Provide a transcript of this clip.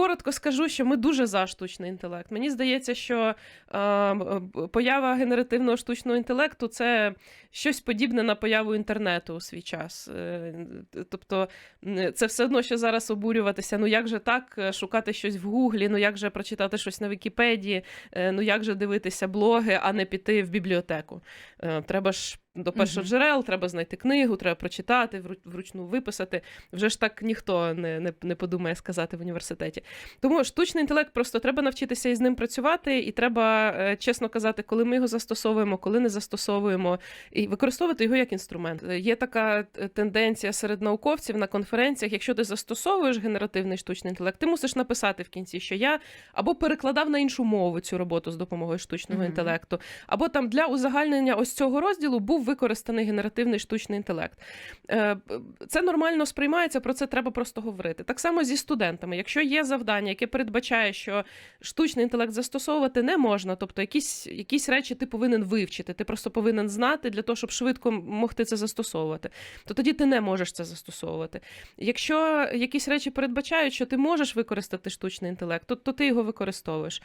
коротко скажу, що ми дуже за штучний інтелект. Мені здається, що е, поява генеративного штучного інтелекту це щось подібне на появу інтернету у свій час. Е, Тобто, це все одно, що зараз обурюватися. Ну як же так е, шукати щось в Гуглі, ну як же прочитати щось на Вікіпедії, е, ну як же дивитися блоги, а не піти в бібліотеку. Е, Треба ж до першоджерел, треба знайти книгу, треба прочитати, вру- вручну виписати. Вже ж так ніхто не, не, не подумає сказати в університеті. Тому штучний інтелект просто треба навчитися із ним працювати, і треба е, чесно казати, коли ми його застосовуємо, коли не застосовуємо, і використовувати його як інструмент. Е, Є така е, тенденція серед науковців на конференціях. Якщо ти застосовуєш генеративний штучний інтелект, ти мусиш написати в кінці, що я або перекладав на іншу мову цю роботу з допомогою штучного Мгм. інтелекту, або там для узагальнення ось цього розділу був використаний генеративний штучний інтелект. Це нормально сприймається, про це треба просто говорити. Так само зі студентами. Якщо є завдання, яке передбачає, що штучний інтелект застосовувати не можна, тобто якісь, якісь речі ти повинен вивчити, ти просто повинен знати для того, щоб швидко могти це застосовувати, то тоді ти не можеш це застосовувати. Якщо якісь речі передбачають, що ти можеш використати штучний інтелект, то, то ти його використовуєш.